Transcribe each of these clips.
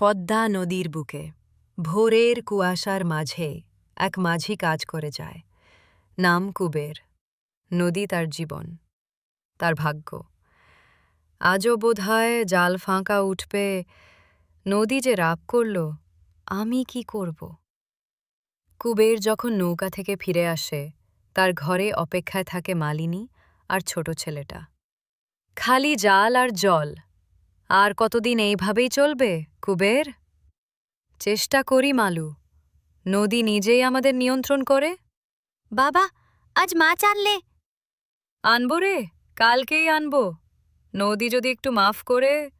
পদ্মা নদীর বুকে, ভোরের কুয়াশার মাঝে এক মাঝি কাজ করে যায়। নাম কুবের, নদী তার জীবন, তার ভাগ্য। আজও বোধহয় জাল ফাঁকা উঠবে, নদী যে রাগ করল, আমি কি করব? কুবের যখন নৌকা থেকে ফিরে আসে, তার ঘরে অপেক্ষায় থাকে মালিনী আর ছোট ছেলেটা। খালি জাল আর জল আর কতদিন এইভাবেই চলবে, কুবের? চেষ্টা করি, মালু। নদী নিজেই আমাদের নিয়ন্ত্রণ করে। বাবা, আজ মাছ আনলে। আনব রে, কালকেই আনব। নদী যদি একটু মাফ করে।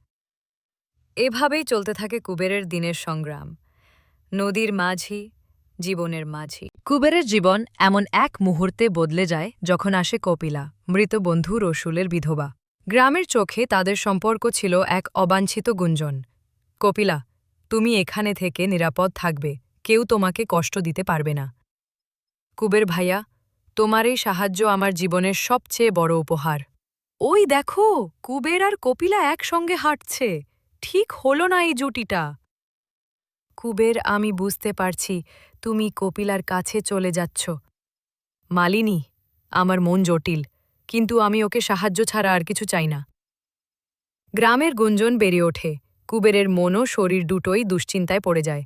এভাবেই চলতে থাকে কুবেরের দিনের সংগ্রাম। নদীর মাঝি, জীবনের মাঝি। কুবেরের জীবন এমন এক মুহূর্তে বদলে যায় যখন আসে কপিলা, মৃত বন্ধু রসুলের বিধবা। গ্রামের চোখে তাদের সম্পর্ক ছিল এক অবাঞ্ছিত গুঞ্জন। কপিলা তুমি এখানে থেকে নিরাপদ থাকবে কেউ তোমাকে কষ্ট দিতে পারবে না। কুবের ভাইয়া তোমার এই সাহায্য আমার জীবনের সবচেয়ে বড় উপহার। ওই দেখো কুবের আর কপিলা একসঙ্গে হাঁটছে। ঠিক হলো না এই জুটিটা। কুবের আমি বুঝতে পারছি তুমি কপিলার কাছে চলে যাচ্ছ। মালিনী আমার মন জটিল। কিন্তু আমি ওকে সাহায্য ছাড়া আর কিছু চাই না। গ্রামের গুঞ্জন বেড়ে ওঠে, কুবেরের মনও শরীর দুটোই দুশ্চিন্তায় পড়ে যায়।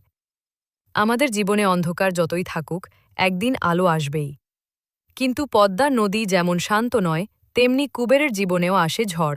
আমাদের জীবনে অন্ধকার যতই থাকুক, একদিন আলো আসবেই। কিন্তু পদ্মা নদী যেমন শান্ত নয়, তেমনি কুবেরের জীবনেও আসে ঝড়।